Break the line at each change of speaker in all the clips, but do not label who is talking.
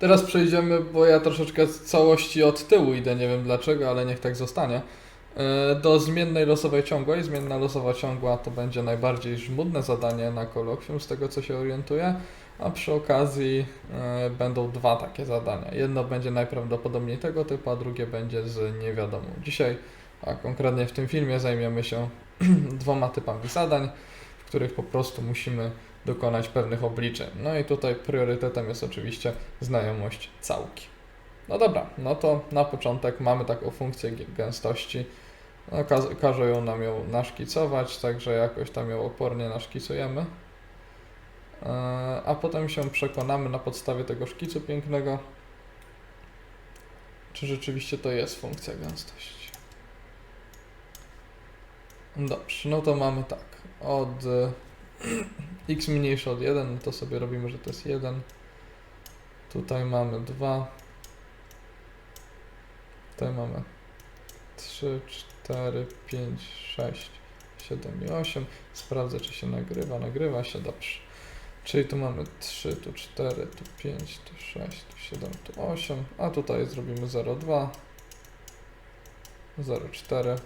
Teraz przejdziemy, bo ja troszeczkę z całości od tyłu idę, nie wiem dlaczego, ale niech tak zostanie. E, Do zmiennej losowej ciągłej. Zmienna losowa ciągła to będzie najbardziej żmudne zadanie na kolokwium, z tego co się orientuję. A przy okazji e, będą dwa takie zadania. Jedno będzie najprawdopodobniej tego typu, a drugie będzie z niewiadomą. Dzisiaj, a konkretnie w tym filmie, zajmiemy się dwoma typami zadań, w których po prostu musimy dokonać pewnych obliczeń. No i tutaj priorytetem jest oczywiście znajomość całki. No dobra, no to na początek mamy taką funkcję gęstości. No, kaz- każe ją nam ją naszkicować, także jakoś tam ją opornie naszkicujemy. Eee, A potem się przekonamy na podstawie tego szkicu pięknego, czy rzeczywiście to jest funkcja gęstości. Dobrze, no to mamy tak. Od e, x mniejsze od 1, no to sobie robimy, że to jest 1. Tutaj mamy 2. Tutaj mamy 3, 4, 5, 6, 7 i 8. Sprawdzę, czy się nagrywa. Nagrywa się dobrze. Czyli tu mamy 3, tu 4, tu 5, tu 6, tu 7, tu 8. A tutaj zrobimy 0, 2, 0, 4,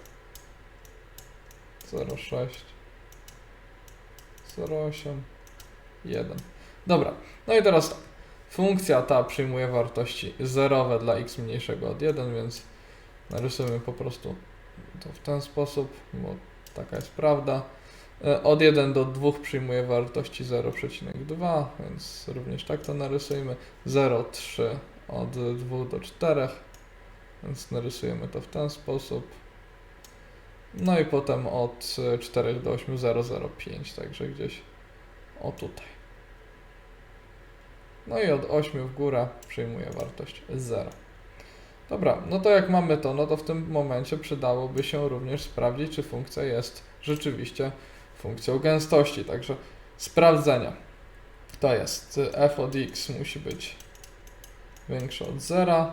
0, 6, 0,8, 1. Dobra, no i teraz tak. Funkcja ta przyjmuje wartości zerowe dla x mniejszego od 1, więc narysujemy po prostu to w ten sposób, bo taka jest prawda. E, Od 1 do 2 przyjmuje wartości 0,2, więc również tak to narysujemy. 0,3 od 2 do 4, więc narysujemy to w ten sposób. No i potem od e, 4 do 8 0,05, także gdzieś o tutaj. No i od 8 w górę przyjmuje wartość 0. Dobra, no to jak mamy to, no to w tym momencie przydałoby się również sprawdzić, czy funkcja jest rzeczywiście funkcją gęstości. Także sprawdzenia. To jest f od x musi być większe od 0.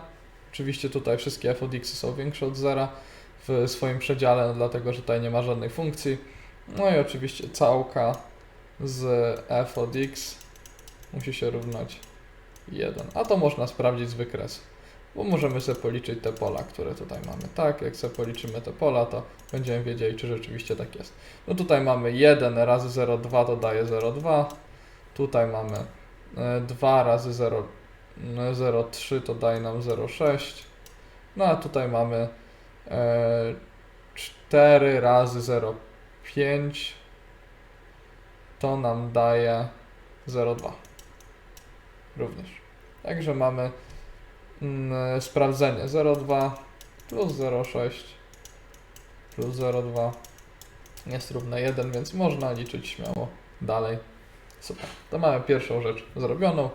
Oczywiście tutaj wszystkie f od x są większe od 0 w swoim przedziale, no dlatego że tutaj nie ma żadnej funkcji. No i oczywiście całka z f od x musi się równać 1. A to można sprawdzić z wykresu, bo możemy sobie policzyć te pola, które tutaj mamy. Tak, jak sobie policzymy te pola, to będziemy wiedzieli, czy rzeczywiście tak jest. No tutaj mamy 1 razy 0,2 to daje 0,2. Tutaj mamy e, 2 razy 0, no, 0,3 to daje nam 0,6. No a tutaj mamy e, 4 razy 0,5 to nam daje 0,2 również. Także mamy mm, sprawdzenie 0,2 plus 0,6 plus 0,2 jest równe 1, więc można liczyć śmiało dalej. Super. To mamy pierwszą rzecz zrobioną.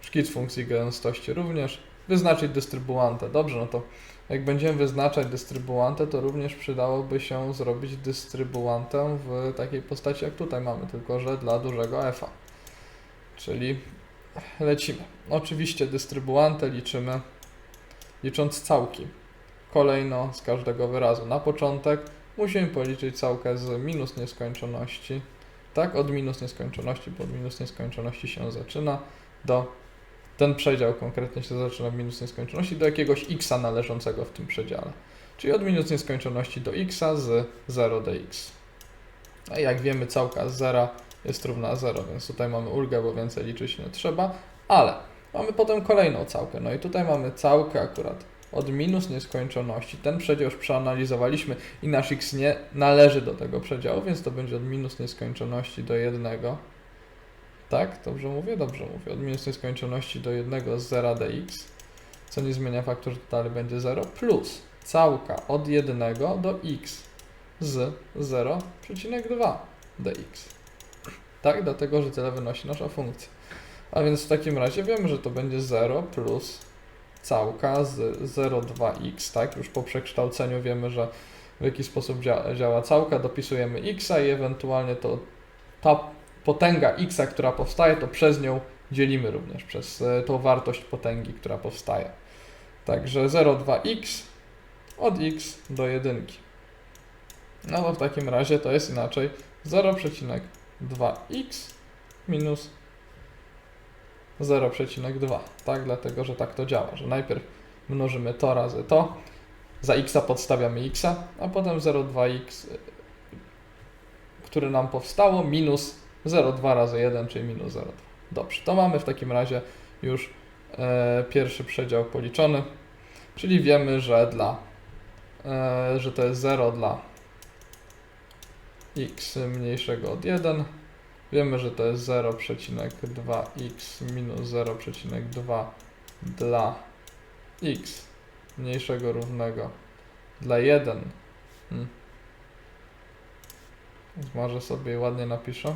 Szkic funkcji gęstości również. Wyznaczyć dystrybuantę. Dobrze, no to jak będziemy wyznaczać dystrybuantę, to również przydałoby się zrobić dystrybuantę w takiej postaci jak tutaj mamy, tylko że dla dużego f. Czyli lecimy. Oczywiście dystrybuantę liczymy licząc całki. Kolejno z każdego wyrazu. Na początek musimy policzyć całkę z minus nieskończoności. Tak, od minus nieskończoności, bo od minus nieskończoności się zaczyna do ten przedział konkretnie się zaczyna od minus nieskończoności do jakiegoś x należącego w tym przedziale. Czyli od minus nieskończoności do x z 0 do x. A jak wiemy, całka z 0 jest równa 0, więc tutaj mamy ulgę, bo więcej liczyć nie trzeba, ale mamy potem kolejną całkę. No i tutaj mamy całkę akurat od minus nieskończoności. Ten przedział już przeanalizowaliśmy i nasz x nie należy do tego przedziału, więc to będzie od minus nieskończoności do 1. Tak? Dobrze mówię? Dobrze mówię. Od minus nieskończoności do 1 z 0 dx, co nie zmienia faktu, że dalej będzie 0, plus całka od 1 do x z 0,2 dx. Tak? Dlatego, że tyle wynosi nasza funkcja. A więc w takim razie wiemy, że to będzie 0 plus całka z 0,2x, tak? Już po przekształceniu wiemy, że w jaki sposób dzia działa całka, dopisujemy x i ewentualnie to ta potęga x, która powstaje, to przez nią dzielimy również, przez e, tą wartość potęgi, która powstaje. Także 0,2x od x do 1. No to w takim razie to jest inaczej 0,2x minus 0,2. Tak, dlatego że tak to działa, że najpierw mnożymy to razy to, za x podstawiamy x, a potem 0,2x, y, które nam powstało, minus 0,2 razy 1, czyli minus 0,2. Dobrze, to mamy w takim razie już e, pierwszy przedział policzony, czyli wiemy, że dla, e, że to jest 0 dla x mniejszego od 1. Wiemy, że to jest 0,2x minus 0,2 dla x mniejszego równego dla 1. Hmm. Zmarzę sobie ładnie napiszę.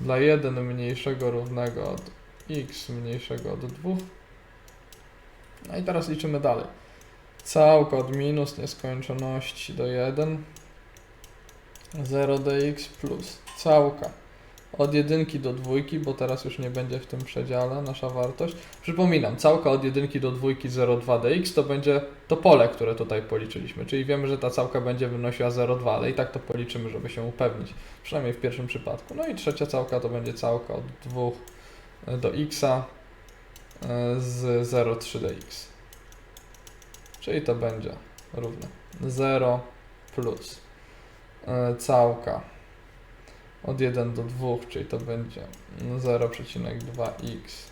Dla 1 mniejszego równego od x mniejszego od 2. No i teraz liczymy dalej. Całka od minus nieskończoności do 1. 0dx plus całka od jedynki do dwójki, bo teraz już nie będzie w tym przedziale nasza wartość. Przypominam, całka od jedynki do dwójki 0,2dx to będzie to pole, które tutaj policzyliśmy, czyli wiemy, że ta całka będzie wynosiła 0,2, ale i tak to policzymy, żeby się upewnić, przynajmniej w pierwszym przypadku. No i trzecia całka to będzie całka od 2 do x e, z 0,3dx. Czyli to będzie równe 0 plus e, całka od 1 do 2, czyli to będzie 0,2x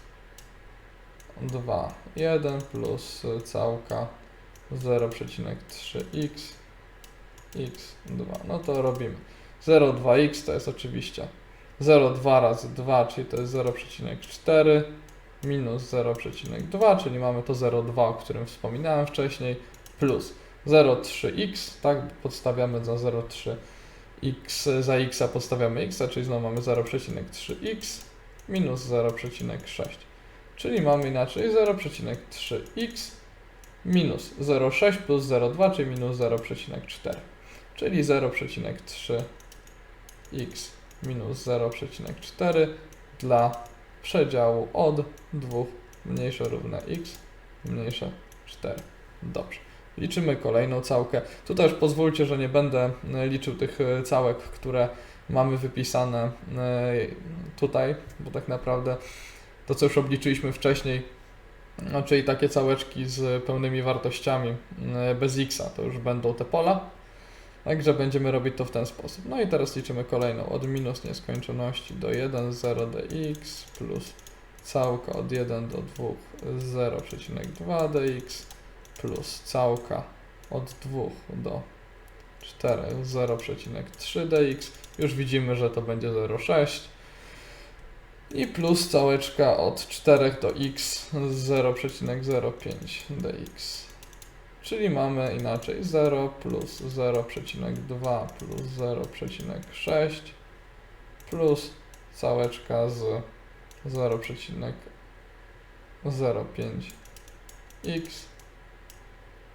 2, 1 plus całka 0,3x x 2. No to robimy. 0,2x to jest oczywiście 0,2 razy 2, czyli to jest 0,4 minus 0,2, czyli mamy to 0,2, o którym wspominałem wcześniej, plus 0,3x, tak, podstawiamy za 0,3 x za x podstawiamy x, czyli znowu mamy 0,3x minus 0,6. Czyli mamy inaczej 0,3x minus 0,6 plus 0,2, czyli minus 0,4. Czyli 0,3x minus 0,4 dla przedziału od 2 mniejsze równe x mniejsze 4. Dobrze. Liczymy kolejną całkę. Tutaj już pozwólcie, że nie będę e, liczył tych e, całek, które mamy wypisane e, tutaj, bo tak naprawdę to, co już obliczyliśmy wcześniej, czyli takie całeczki z pełnymi wartościami bez x, to już będą te pola. Także będziemy robić to w ten sposób. No i teraz liczymy kolejną od minus nieskończoności do 1, 0 dx plus całka od 1 do 2, 0,2 dx plus całka od 2 do 4 0,3 dx. Już widzimy, że to będzie 0,6 i plus całeczka od 4 do x 0,05 dx. Czyli mamy inaczej 0 plus 0,2 plus 0,6 plus całeczka z 0,05 x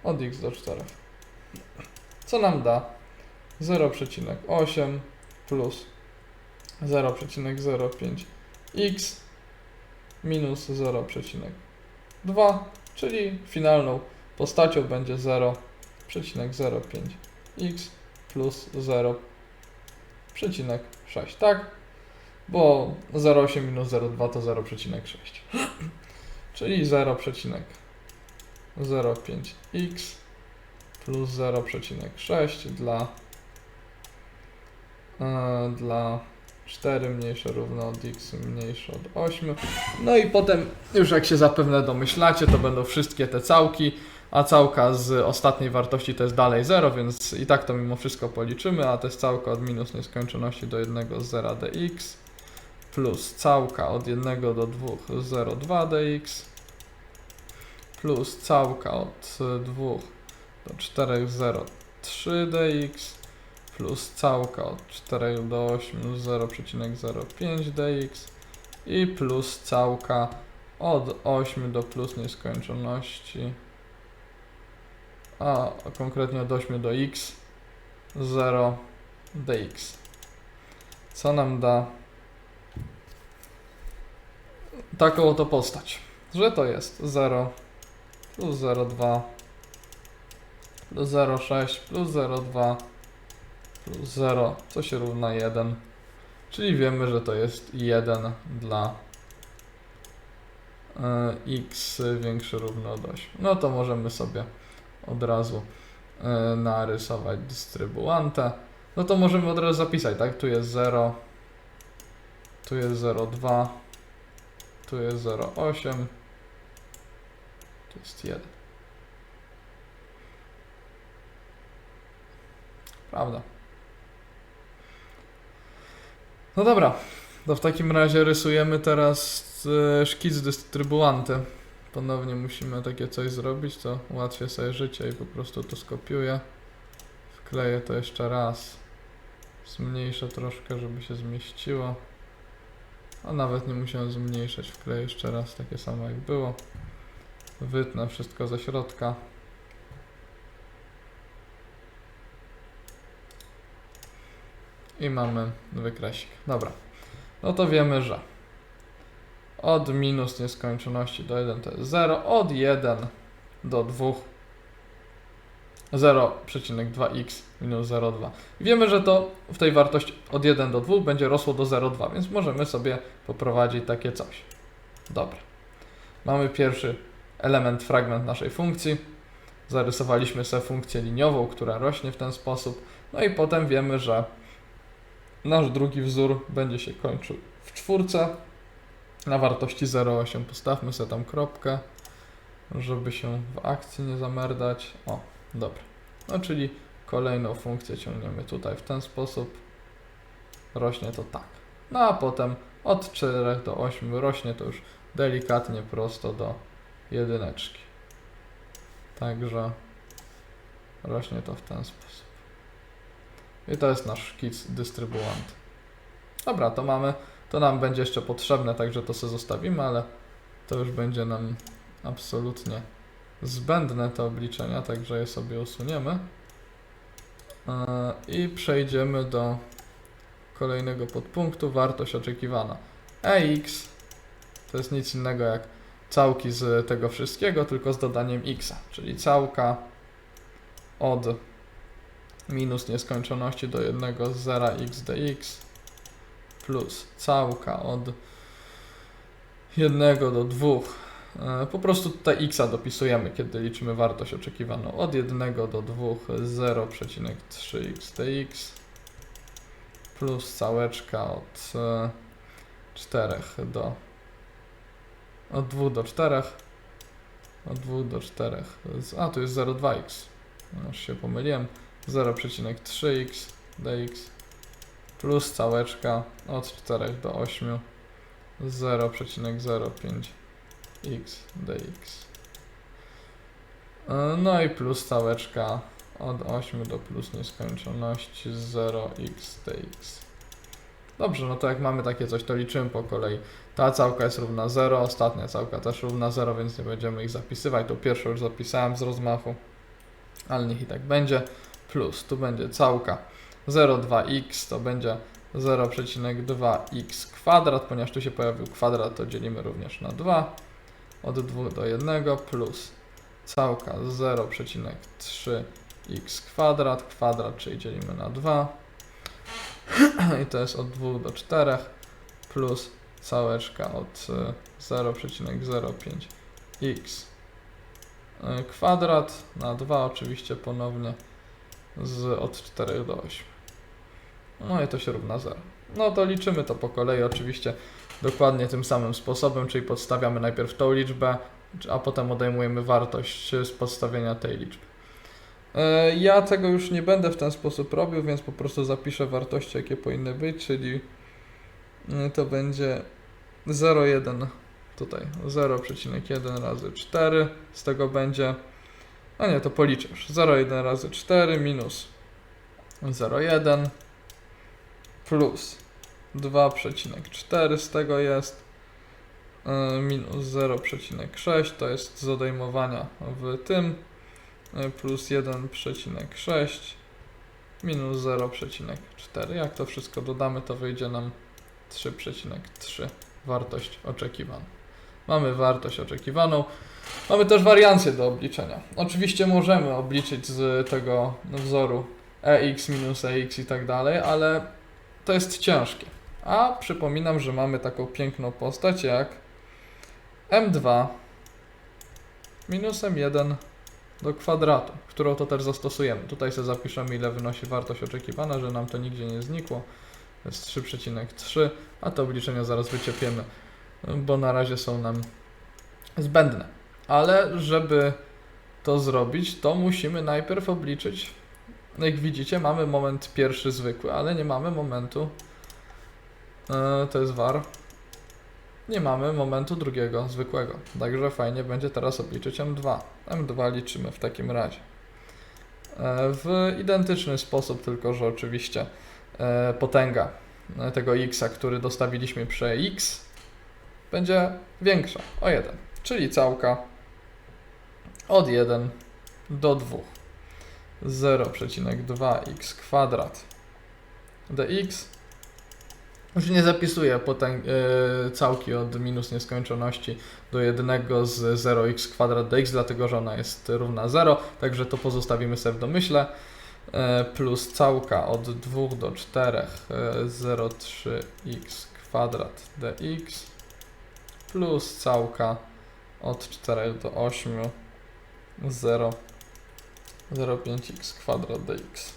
od x do 4. Co nam da 0,8 plus 0,05 x minus 0,2, czyli finalną postacią będzie 0,05 x plus 0,6, tak? Bo 0,8 minus 0,2 to 0,6. czyli 0,6 0,5x plus 0,6 dla, e, dla 4 mniejsze równo od x mniejsze od 8. No i potem, już jak się zapewne domyślacie, to będą wszystkie te całki, a całka z ostatniej wartości to jest dalej 0, więc i tak to mimo wszystko policzymy, a to jest całka od minus nieskończoności do 1 z 0 dx plus całka od 1 do 2 0,2 dx plus całka od 2 do 4,03 dx plus całka od 4 do 8 0,05 dx i plus całka od 8 do plus nieskończoności. A konkretnie od 8 do x 0 dx co nam da taką oto postać, że to jest 0 plus 0,2 plus 0,6 plus 0,2 plus 0, co się równa 1. Czyli wiemy, że to jest 1 dla e, x większe równo od 8. No to możemy sobie od razu e, narysować dystrybuantę. No to możemy od razu zapisać, tak? Tu jest 0, tu jest 0,2, tu jest 0,8, tu jest 1. Prawda. No dobra, to w takim razie rysujemy teraz e, szkic dystrybuanty. Ponownie musimy takie coś zrobić, to ułatwię sobie życie i po prostu to skopiuję. Wkleję to jeszcze raz. Zmniejszę troszkę, żeby się zmieściło. A nawet nie musiałem zmniejszać, wkleję jeszcze raz takie samo jak było. Wytnę wszystko ze środka. I mamy wykresik. Dobra. No to wiemy, że od minus nieskończoności do 1 to jest 0, od 1 do 2 0,2x minus 0,2. I Wiemy, że to w tej wartości od 1 do 2 będzie rosło do 0,2, więc możemy sobie poprowadzić takie coś. Dobra. Mamy pierwszy element, fragment naszej funkcji. Zarysowaliśmy sobie funkcję liniową, która rośnie w ten sposób. No i potem wiemy, że nasz drugi wzór będzie się kończył w czwórce na wartości 0,8. Postawmy sobie tam kropkę, żeby się w akcji nie zamerdać. O, dobra. No czyli kolejną funkcję ciągniemy tutaj w ten sposób. Rośnie to tak. No a potem od 4 do 8 rośnie to już delikatnie prosto do jedyneczki. Także rośnie to w ten sposób. I to jest nasz szkic dystrybuant. Dobra, to mamy, to nam będzie jeszcze potrzebne, także to sobie zostawimy, ale to już będzie nam absolutnie zbędne te obliczenia, także je sobie usuniemy. E, I przejdziemy do kolejnego podpunktu, wartość oczekiwana. EX to jest nic innego jak całki z tego wszystkiego, tylko z dodaniem x, czyli całka od minus nieskończoności do 1 z 0x dx plus całka od 1 do 2. E, Po prostu tutaj x dopisujemy, kiedy liczymy wartość oczekiwaną. Od 1 do 2 0,3x dx plus całeczka od e, 4 do od 2 do 4 od 2 do 4 z- a tu jest 0,2x już się pomyliłem. 0,3x dx plus całeczka od 4 do 8 0,05x dx. E, no i plus całeczka od 8 do plus nieskończoności 0x dx. Dobrze, no to jak mamy takie coś, to liczymy po kolei. Ta całka jest równa 0, ostatnia całka też równa 0, więc nie będziemy ich zapisywać. To pierwszą już zapisałem z rozmachu, ale niech i tak będzie. Plus, tu będzie całka 0,2x, to będzie 0,2x kwadrat, ponieważ tu się pojawił kwadrat, to dzielimy również na 2. Od 2 do 1 plus całka 0,3x kwadrat, kwadrat, czyli dzielimy na 2 i to jest od 2 do 4 plus całeczka od e, 0,05x e, kwadrat na 2 oczywiście ponownie z od 4 do 8. No i to się równa 0. No to liczymy to po kolei oczywiście dokładnie tym samym sposobem, czyli podstawiamy najpierw tą liczbę, a potem odejmujemy wartość z podstawienia tej liczby. E, Ja tego już nie będę w ten sposób robił, więc po prostu zapiszę wartości, jakie powinny być, czyli to będzie 0,1 tutaj, 0,1 razy 4, z tego będzie, a nie, to policzę już, 0,1 razy 4 minus 0,1 plus 2,4 z tego jest e, minus 0,6 to jest z odejmowania w tym e, plus 1,6 minus 0,4 jak to wszystko dodamy to wyjdzie nam 3,3 wartość oczekiwaną mamy wartość oczekiwaną mamy też wariancję do obliczenia oczywiście możemy obliczyć z tego wzoru EX minus EX i tak dalej, ale to jest ciężkie. A przypominam, że mamy taką piękną postać jak m2 minus m1 do kwadratu, którą to też zastosujemy. Tutaj sobie zapiszemy, ile wynosi wartość oczekiwana, że nam to nigdzie nie znikło. Jest 3,3, a te obliczenia zaraz wyciepiemy, bo na razie są nam zbędne. Ale żeby to zrobić, to musimy najpierw obliczyć. No Jak widzicie, mamy moment pierwszy zwykły, ale nie mamy momentu. e, to jest var. Nie mamy momentu drugiego zwykłego. Także fajnie będzie teraz obliczyć M2. M2 liczymy w takim razie. E, w identyczny sposób, tylko że oczywiście potęga e, tego x, który dostawiliśmy przy x, będzie większa o 1, czyli całka od 1 do 2. 0,2x kwadrat dx. Już nie zapisuję potęg- yy, całki od minus nieskończoności do 1 z 0x kwadrat dx, dlatego że ona jest równa 0, także to pozostawimy sobie w domyśle. E, plus całka od 2 do 4 e, 0,3x kwadrat dx plus całka od 4 do 8 0 0,5x kwadrat dx.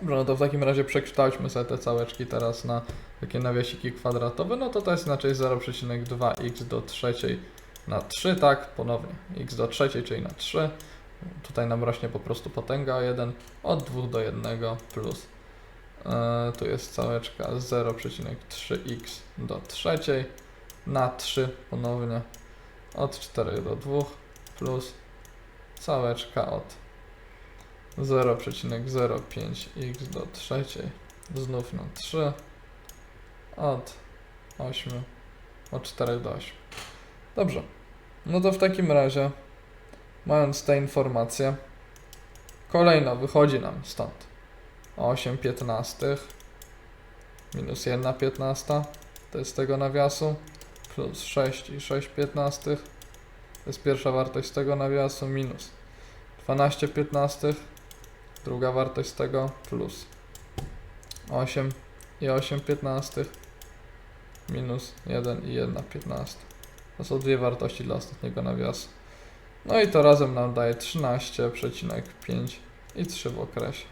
Dobrze, no to w takim razie przekształćmy sobie te całeczki teraz na takie nawiasiki kwadratowe, no to to jest inaczej 0,2x do trzeciej na 3, tak, ponownie x do trzeciej, czyli na 3. Tutaj nam rośnie po prostu potęga o 1, od 2 do 1 plus e, tu jest całeczka 0,3x do trzeciej na 3 ponownie od 4 do 2 plus całeczka od 0,05x do trzeciej znów na 3 od 8 od 4 do 8. Dobrze. No to w takim razie mając te informacje kolejno wychodzi nam stąd. 8 piętnastych. Minus 1 piętnasta. To jest tego nawiasu. Plus 6 i 6 piętnastych. To jest pierwsza wartość tego nawiasu minus 12 piętnastych. Druga wartość tego plus 8 i 8 piętnastych. Minus 1 i 1 piętnasta. To są dwie wartości dla ostatniego nawiasu. No i to razem nam daje 13,5 i 3 w okresie.